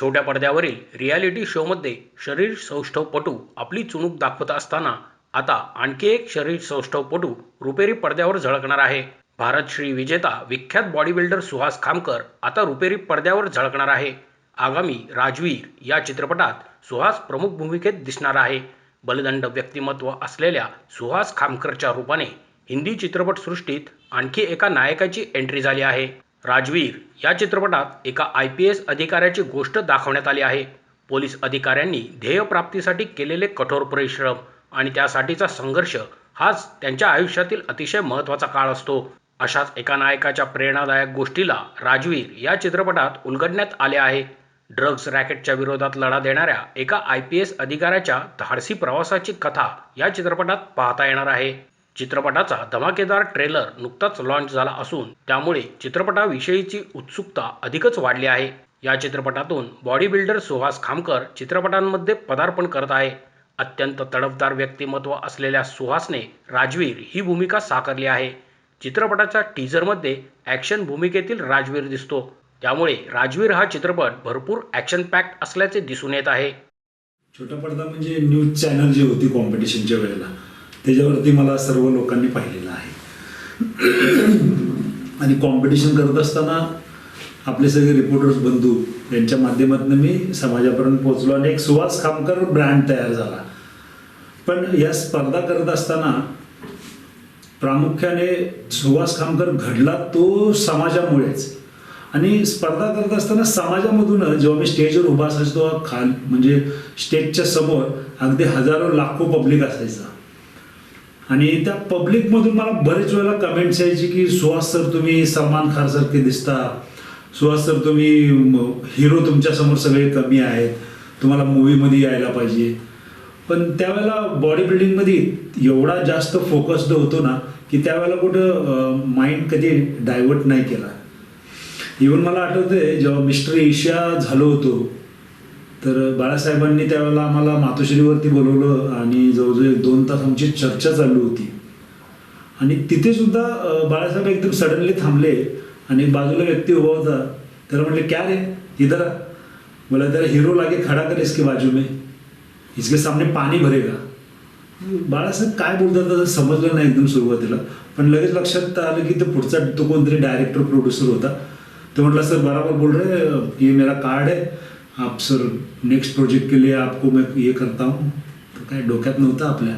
छोट्या पडद्यावरील रियालिटी शोमध्ये शरीर सौष्ठवपटू आपली चुणूक दाखवत असताना आता आणखी एक शरीर सौष्ठवपटू रुपेरी पडद्यावर झळकणार आहे. भारत श्री विजेता विख्यात बॉडी बिल्डर सुहास खामकर आता रुपेरी पडद्यावर झळकणार आहे. आगामी राजवीर या चित्रपटात सुहास प्रमुख भूमिकेत दिसणार आहे. बलदंड व्यक्तिमत्व असलेल्या सुहास खामकरच्या रूपाने हिंदी चित्रपटसृष्टीत आणखी एका नायकाची एंट्री झाली आहे. राजवीर या चित्रपटात एका आय पी एस अधिकाऱ्याची गोष्ट दाखवण्यात आली आहे. पोलीस अधिकाऱ्यांनी ध्येयप्राप्तीसाठी केलेले कठोर परिश्रम आणि त्यासाठीचा संघर्ष हाच त्यांच्या आयुष्यातील अतिशय महत्त्वाचा काळ असतो. अशाच एका नायकाच्या प्रेरणादायक गोष्टीला राजवीर या चित्रपटात उलगडण्यात आले आहे. ड्रग्ज रॅकेटच्या विरोधात लढा देणाऱ्या एका आय पी एस अधिकाऱ्याच्या धाडसी प्रवासाची कथा या चित्रपटात पाहता येणार आहे. चित्रपटाचा धमाकेदार ट्रेलर नुकताच लॉन्च झाला असून त्यामुळे चित्रपटाविषयीची उत्सुकता अधिकच वाढली आहे. या चित्रपटातून बॉडी बिल्डर सुहास खामकर चित्रपटांमध्ये पदार्पण करत आहे. अत्यंत तडफदार व्यक्तिमत्व असलेल्या सुहासने राजवीर ही भूमिका साकारली आहे. चित्रपटाच्या टीजरमध्ये ॲक्शन भूमिकेतील राजवीर दिसतो. त्यामुळे राजवीर हा चित्रपट भरपूर ॲक्शन पॅक्ट असल्याचे दिसून येत आहे. छोटा पडदा म्हणजे न्यूज चॅनल जी होती कॉम्पिटिशनच्या वेळेला त्याच्यावरती मला सर्व लोकांनी पाहिलेलं आहे. आणि कॉम्पिटिशन करत असताना आपले सगळे रिपोर्टर्स बंधू यांच्या माध्यमातून मी समाजापर्यंत पोहोचलो आणि एक सुहास खामकर ब्रँड तयार झाला. पण या स्पर्धा करत असताना प्रामुख्याने सुहास खामकर घडला तो समाजामुळेच. आणि स्पर्धा करत असताना समाजामधून जेव्हा मी स्टेजवर उभा असायचो खाल म्हणजे स्टेजच्या समोर अगदी हजारो लाखो पब्लिक असायचा. आणि त्या पब्लिकमधून मला बरेच वेळेला कमेंट्स यायची की सुहास सर तुम्ही सलमान खान सारखे दिसता. सुहास सर तुम्ही हिरो तुमच्यासमोर सगळे कमी आहेत. तुम्हाला मूवीमध्ये यायला पाहिजे. पण त्यावेळेला बॉडी बिल्डिंगमध्ये एवढा जास्त फोकस्ड होतो ना की त्यावेळेला कुठं माइंड कधी डायव्हर्ट नाही केला. इवन मला आठवतंय जेव्हा मिस्टर एशिया झालो होतो तर बाळासाहेबांनी त्यावेळेला आम्हाला मातोश्रीवरती बोलवलं आणि जवळजवळ एक दोन तास आमची चर्चा चालू होती. आणि तिथे सुद्धा बाळासाहेब एकदम सडनली थांबले आणि बाजूला व्यक्ती उभा होता. त्याला म्हटले क्या रे? इधर बोला त्याला हिरो लागे खडा कर इसके बाजू में. इसके सामने पाणी भरेगा. बाळासाहेब काय बोलतात समजलं नाही एकदम सुरुवातीला. पण लगेच लक्षात आलं की तो पुढचा तो कोणतरी डायरेक्टर प्रोड्युसर होता. तो म्हटला सर बराबर बोल रहे ये मेरा कार्ड आहे आप सर नेक्स्ट प्रोजेक्ट के लिए आपको मैं ये करता हूँ। तर काय डोक्यात नव्हतं आपल्या.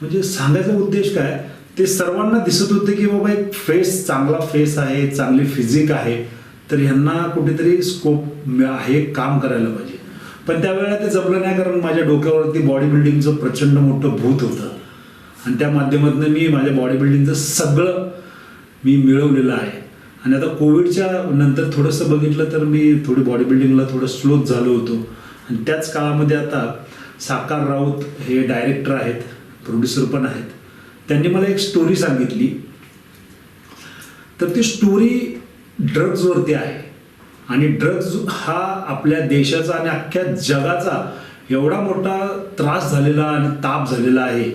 म्हणजे सांगायचा उद्देश काय ते सर्वांना दिसत होते की बाबा एक फेस चांगला फेस आहे चांगली फिजिक आहे. तर ह्यांना कुठेतरी स्कोप आहे काम करायला पाहिजे. पण त्यावेळेला ते जमलं नाही कारण माझ्या डोक्यावरती बॉडी बिल्डिंगचं प्रचंड मोठं भूत होतं. आणि त्या माध्यमातून मी माझ्या बॉडी बिल्डिंगचं सगळं मी मिळवलेलं आहे. आणि आता कोविडच्या नंतर थोडंसं बघितलं तर मी थोडी बॉडी बिल्डिंगला थोडं स्लोच झालो होतो. आणि त्याच काळामध्ये आता साकार राऊत हे डायरेक्टर आहेत प्रोड्युसर पण आहेत. त्यांनी मला एक स्टोरी सांगितली. तर ती स्टोरी ड्रग्जवरती आहे. आणि ड्रग्ज हा आपल्या देशाचा आणि अख्ख्या जगाचा एवढा मोठा त्रास झालेला आणि ताप झालेला आहे.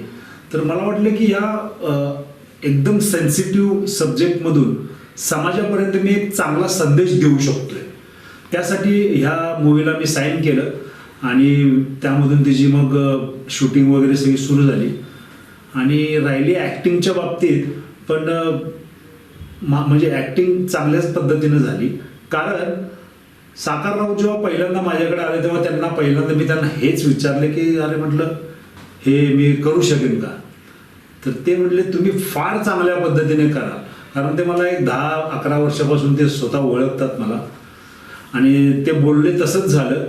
तर मला वाटलं की ह्या एकदम सेन्सिटिव्ह सब्जेक्टमधून समाजापर्यंत मी एक चांगला संदेश देऊ शकतोय. त्यासाठी ह्या मूवीला मी साईन केलं आणि त्यामधून तिची मग शूटिंग वगैरे सगळी सुरू झाली. आणि राहिली ॲक्टिंगच्या बाबतीत पण मा- म्हणजे ॲक्टिंग चांगल्याच पद्धतीनं झाली. कारण साकारराव जेव्हा पहिल्यांदा माझ्याकडे आले तेव्हा त्यांना पहिल्यांदा मी त्यांना हेच विचारले की अरे म्हटलं हे मी करू शकेन का? तर ते म्हटले तुम्ही फार चांगल्या पद्धतीने करा. कारण ते मला एक दहा अकरा वर्षापासून ते स्वतः ओळखतात मला. आणि ते बोलले तसंच झालं.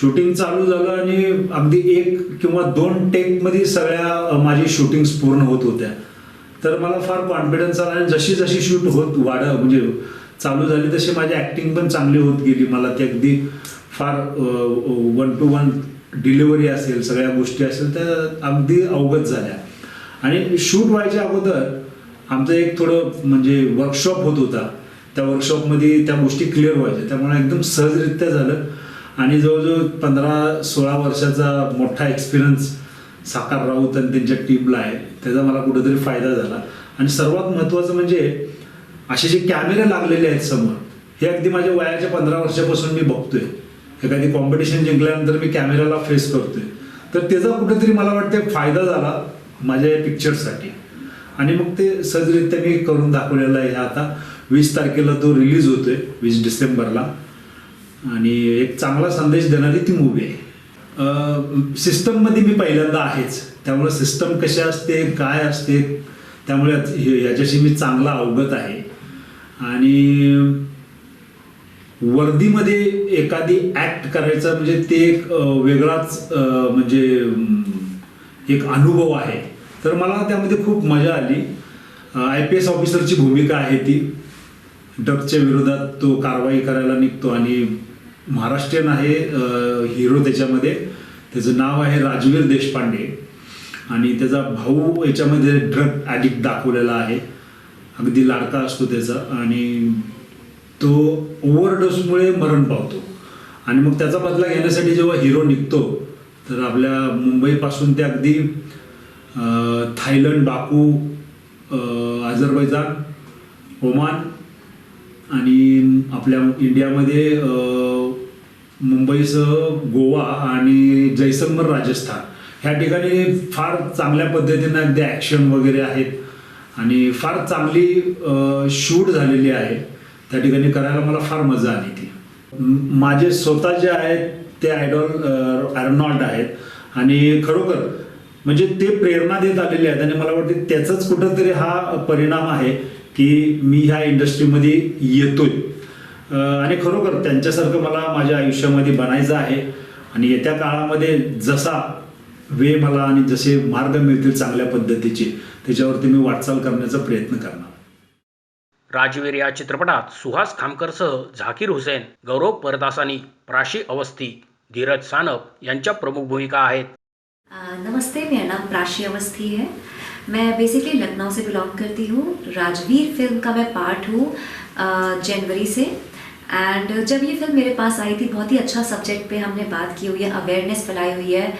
शूटिंग चालू झालं आणि अगदी एक किंवा दोन टेकमध्ये सगळ्या माझी शूटिंग्स पूर्ण होत होत्या. तर मला फार कॉन्फिडन्स आला आणि जशी जशी शूट होत वाढ म्हणजे चालू झाली तशी माझी ॲक्टिंग पण चांगली होत गेली. मला ती अगदी फार वन टू वन डिलिव्हरी असेल सगळ्या गोष्टी असेल त्या अगदी अवगत झाल्या. आणि शूट व्हायच्या अगोदर आमचं एक थोडं म्हणजे वर्कशॉप होत होता. त्या वर्कशॉपमध्ये त्या गोष्टी क्लिअर व्हायच्या. त्यामुळे एकदम सहजरित्या झालं. आणि जवळजवळ पंधरा सोळा वर्षाचा मोठा एक्सपिरियन्स साकार राऊत आणि त्यांच्या टीमला आहे. त्याचा मला कुठेतरी फायदा झाला. आणि सर्वात महत्त्वाचं म्हणजे असे जे कॅमेरे लागलेले आहेत समोर हे अगदी माझ्या वयाच्या पंधरा वर्षापासून मी बघतोय. एखादी कॉम्पिटिशन जिंकल्यानंतर मी कॅमेराला फेस करतोय. तर त्याचा कुठेतरी मला वाटते फायदा झाला माझ्या या पिक्चरसाठी आणि मग ते सहजरित्या मी करून दाखवलेलं आहे आता. वीस तारखेला तो रिलीज होतोय वीस डिसेंबरला. आणि एक चांगला संदेश देणारी ती मूवी आहे. सिस्टममध्ये मी पहिल्यांदा आहेच. त्यामुळे सिस्टम कशी असते काय असते त्यामुळे हे- याच्याशी मी चांगला अवगत आहे. आणि वर्दीमध्ये एखादी ॲक्ट करायचा म्हणजे ते एक वेगळाच म्हणजे एक अनुभव आहे. तर मला त्यामध्ये खूप मजा आली. आय पी एस ऑफिसरची भूमिका आहे ती. ड्रगच्या विरोधात तो कारवाई करायला निघतो आणि महाराष्ट्रीयन आहे हिरो त्याच्यामध्ये. त्याचं नाव आहे राजवीर देशपांडे. आणि त्याचा भाऊ याच्यामध्ये ड्रग ॲडिक्ट दाखवलेला आहे. अगदी लाडका असतो त्याचा आणि तो ओव्हरडोसमुळे मरण पावतो. आणि मग त्याचा बदला घेण्यासाठी जेव्हा हिरो निघतो तर आपल्या मुंबईपासून ते अगदी थायलंड बाकू अं, अझरबैजान ओमान आणि आपल्या इंडियामध्ये मुंबईसह गोवा आणि जैसलमेर राजस्थान. ह्या ठिकाणी फार चांगल्या पद्धतीनं अगदी ॲक्शन वगैरे आहेत आणि फार चांगली शूट झालेली आहे. त्या ठिकाणी करायला मला फार मजा आली ती. माझे स्वतः जे आहेत ते आयडॉल ॲरोनॉल्ड आहेत. आणि खरोखर म्हणजे ते प्रेरणा देत आलेले आहेत. आणि मला वाटते त्याचाच कुठंतरी हा परिणाम आहे की मी ह्या इंडस्ट्रीमध्ये येतोय. आणि खरोखर त्यांच्यासारखं मला माझ्या आयुष्यामध्ये बनायचं आहे. आणि येत्या काळामध्ये जसा वे मला आणि जसे मार्ग मिळतील चांगल्या पद्धतीचे त्याच्यावरती मी वाटचाल करण्याचा प्रयत्न करणार. राजवीर या चित्रपटात सुहास खामकरसह झाकीर हुसेन गौरव परदासानी प्राशी अवस्थी धीरज सानप यांच्या प्रमुख भूमिका आहेत. नमस्ते, मेरा नाम प्राशी अवस्थी है। मैं बेसिकली लखनऊ से बिलोंग करती हूँ। राजवीर फ़िल्म का मैं पार्ट हूँ जनवरी से। एंड जब ये फ़िल्म मेरे पास आई थी, बहुत ही अच्छा सब्जेक्ट पे हमने बात की हुई है अवेयरनेस फैलाई हुई है।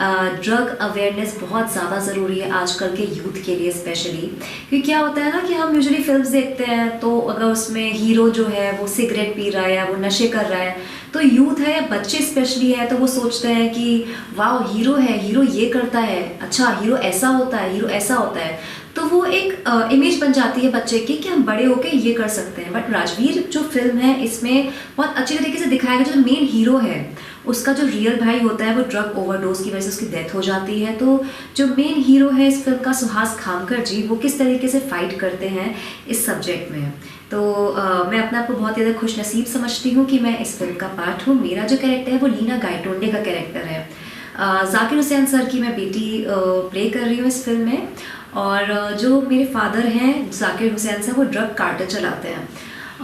ड्रग अवेयरनेस बहुत ज़्यादा ज़रूरी है आजकल के यूथ के लिए स्पेशली क्योंकि क्या होता है ना कि हम यूजली फ़िल्म देखते हैं तो अगर उसमें हीरो जो है, वो सिगरेट पी रहा है या वो नशे कर रहा है तो यूथ है बच्चे स्पेशली है तो वो सोचते हैं कि वाह हीरो है हीरो ये करता है अच्छा हीरो ऐसा होता है हीरो ऐसा होता है। तो वो एक इमेज बन जाती है बच्चे की कि हम बड़े होके ये कर सकते हैं। बट राजवीर जो फ़िल्म है इसमें बहुत अच्छी तरीके से दिखाया गया जो मेन हीरो है उसका जो रियल भाई होता है वो ड्रग ओवरडोज की वजह से उसकी डेथ हो जाती है। तो जो मेन हीरो है इस फ़िल्म का सुहास खामकर जी वो किस तरीके से फाइट करते हैं इस सब्जेक्ट में? तो अ, मैं अपने आप को बहुत ज़्यादा खुश नसीब समझती हूँ कि मैं इस फ़िल्म का पार्ट हूँ। मेरा जो कैरेक्टर है वो लीना गायटोंडे का कैरेक्टर है। जाकिर हुसैन सर की मैं बेटी प्ले कर रही हूँ इस फ़िल्म में। और जो मेरे फादर हैं जाकिर हुसैन साहब वो ड्रग कार्टर चलाते हैं।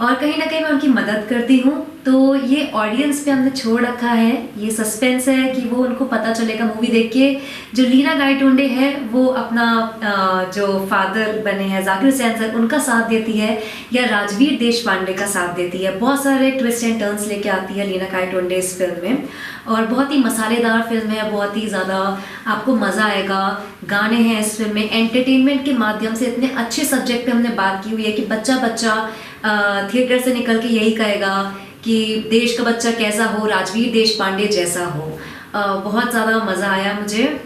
और कहीं ना कहीं मैं उनकी मदद करती हूँ। तो ये ऑडियंस पे हमने छोड़ रखा है। ये सस्पेंस है कि वो उनको पता चलेगा मूवी देख के। जो लीना गायटोंडे है, वो अपना जो फादर बने हैं, जाकिर हुसैन सर, उनका साथ देती है या राजवीर देश पांडे का साथ देती है। बहुत सारे ट्विस्ट एंड टर्न्स लेके आती है लीना गायटोंडे इस फ़िल्म में। और बहुत ही मसालेदार फ़िल्म है, बहुत ही ज़्यादा आपको मज़ा आएगा। गाने हैं इस फ़िल्म में। एंटरटेनमेंट के माध्यम से इतने अच्छे सब्जेक्ट पे हमने बात की हुई है कि बच्चा बच्चा थिएटर से निकल के यही कहेगा कि देश का बच्चा कैसा हो, राजवीर देश पांडे जैसा हो। बहुत ज़्यादा मज़ा आया मुझे।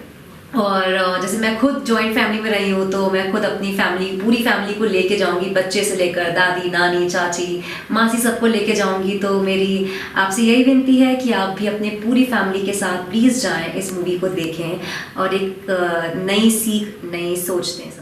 और जैसे मैं खुद जॉइंट फैमिली में रही हूँ तो मैं खुद अपनी फैमिली पूरी फैमिली को लेके जाऊँगी, बच्चे से लेकर, दादी, नानी, चाची, मासी सबको लेके जाऊँगी। तो मेरी आपसे यही विनती है कि आप भी अपने पूरी फैमिली के साथ प्लीज़ जाएँ इस मूवी को देखें और एक नई सीख, नई सोच दें।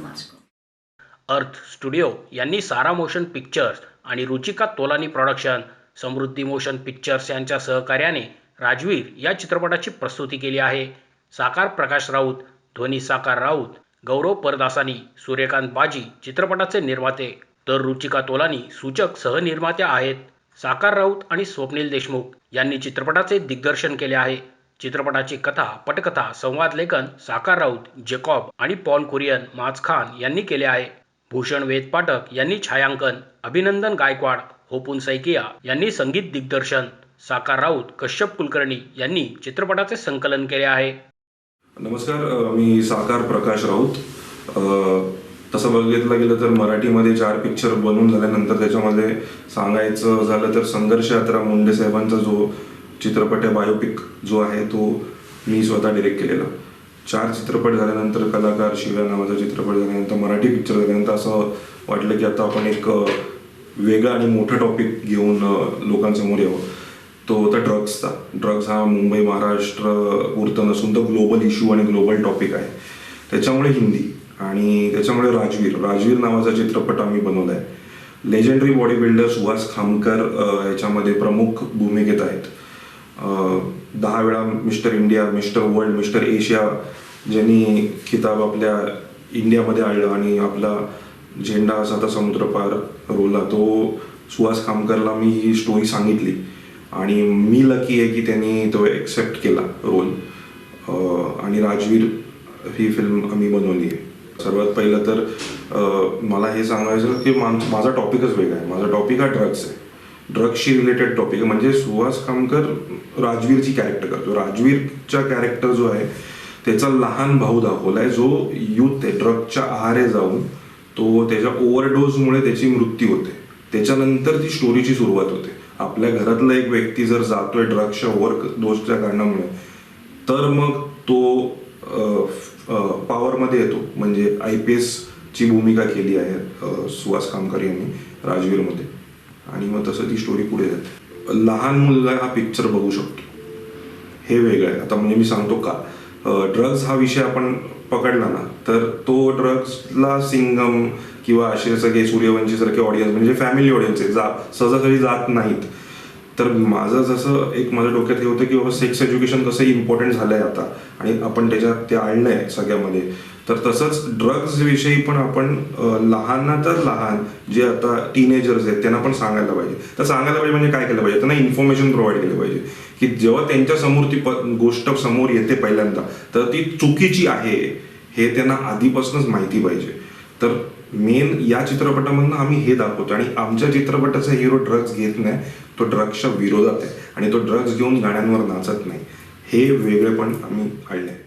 अर्थ स्टुडिओ यांनी सारा मोशन पिक्चर्स आणि Ruchika Tolani production Samruddhi motion pictures यांच्या सहकार्याने राजवीर या चित्रपटाची प्रस्तुती केली आहे. साकार प्रकाश राऊत ध्वनी साकार राऊत गौरव परदासानी सूर्यकांत बाजी चित्रपटाचे निर्माते. तर रुचिका तोलानी सूचक सहनिर्मात्या आहेत. साकार राऊत आणि स्वप्नील देशमुख यांनी चित्रपटाचे दिग्दर्शन केले आहे. चित्रपटाची कथा पटकथा संवाद लेखन साकार राऊत जेकॉब आणि पॉल कुरियन माज खान यांनी केले आहे. भूषण वेद पाठक यांनी छायांकन अभिनंदन गायकवाड होपून सैकिया यांनी संगीत दिग्दर्शन साकार राऊत कश्यप कुलकर्णी यांनी चित्रपटाचे संकलन केले आहे. नमस्कार मी साकार प्रकाश राऊत. तसं बघितलं गेलं तर मराठीमध्ये चार पिक्चर बनून झाल्यानंतर त्याच्यामध्ये सांगायचं झालं तर संघर्ष यात्रा मुंडे साहेबांचा जो चित्रपट आहे बायोपिक जो आहे तो मी स्वतः डिरेक्ट केलेला. चार चित्रपट झाल्यानंतर कलाकार शिव्या नावाचा चित्रपट झाल्यानंतर मराठी पिक्चर झाल्यानंतर असं वाटलं की आता आपण एक वेगळा आणि मोठा टॉपिक घेऊन लोकांसमोर यावं. तो होता ड्रग्सचा ड्रग्स हा मुंबई महाराष्ट्र पुरतं नसून तो ग्लोबल इश्यू आणि ग्लोबल टॉपिक आहे. त्याच्यामुळे हिंदी आणि त्याच्यामुळे राजवीर. राजवीर नावाचा चित्रपट आम्ही बनवला आहे. Legendary body builder Suhas Khamkar याच्यामध्ये प्रमुख भूमिकेत आहेत. दहा वेळा Mister India Mister World Mister Asia ज्यांनी खिताब आपल्या इंडियामध्ये आणलं आणि आपला झेंडा असा आता समुद्र पार रोला तो सुहास खामकरला मी ही स्टोरी सांगितली. आणि मी लकी आहे की त्यांनी तो एक्सेप्ट केला रोल आणि राजवीर ही फिल्म आम्ही बनवली आहे. सर्वात पहिलं तर मला हे सांगायचं की मा- माझा टॉपिकच वेगळा आहे. माझा टॉपिक हा ड्रग्स आहे. ड्रग्सशी रिलेटेड टॉपिक म्हणजे सुहास खामकर राजवीरची कॅरेक्टर करतो. राजवीरचा कॅरेक्टर जो आहे त्याचा लहान भाऊ दाखवलाय जो युथ आहे ड्रगच्या आहारे जाऊन तो त्याच्या ओव्हरडोजमुळे त्याची मृत्यू होते. त्याच्यानंतर ती स्टोरीची सुरुवात होते. आपल्या घरातला एक व्यक्ती जर जातोय ड्रग्सच्या ओव्हर डोसच्या कारणामुळे तर मग तो पॉवरमध्ये येतो. म्हणजे आय पी एसची भूमिका केली आहे सुहास कामकर यांनी राजवीरमध्ये. आणि मग तसं ती स्टोरी पुढे जाते. लहान मुलगा हा पिक्चर बघू शकतो. हे वेगळं आहे. आता म्हणजे मी सांगतो का ड्रग्ज हा विषय आपण पकडला ना तर तो ड्रग्सला सिंगम किंवा असे सगळे सूर्यवंशी सारखे ऑडियन्स म्हणजे फॅमिली ऑडियन्स आहे जा सहजासहजी जात नाहीत. तर माझं जसं एक माझ्या डोक्यात हे होतं की बाबा सेक्स एज्युकेशन कसं इम्पॉर्टंट झालं आहे आता? आणि आपण त्याच्यात ते आणलं आहे सगळ्यामध्ये. तर तसंच ड्रग्ज विषयी पण आपण लहान तर लहान जे आता टीनेजर्स आहेत त्यांना पण सांगायला पाहिजे. तर सांगायला पाहिजे म्हणजे काय केलं पाहिजे? त्यांना इन्फॉर्मेशन प्रोव्हाइड केलं पाहिजे. की जेव्हा त्यांच्यासमोर ती प- गोष्ट समोर येते पहिल्यांदा तर ती चुकीची आहे हे त्यांना आधीपासूनच माहिती पाहिजे. तर मेन या चित्रपटामधनं आम्ही हे दाखवतो आणि आमच्या चित्रपटाचा हिरो ड्रग्ज घेत नाही तो ड्रग्सच्या विरोधात आहे. आणि तो ड्रग्ज घेऊन गाण्यांवर नाचत नाही. हे वेगळेपण आम्ही आणले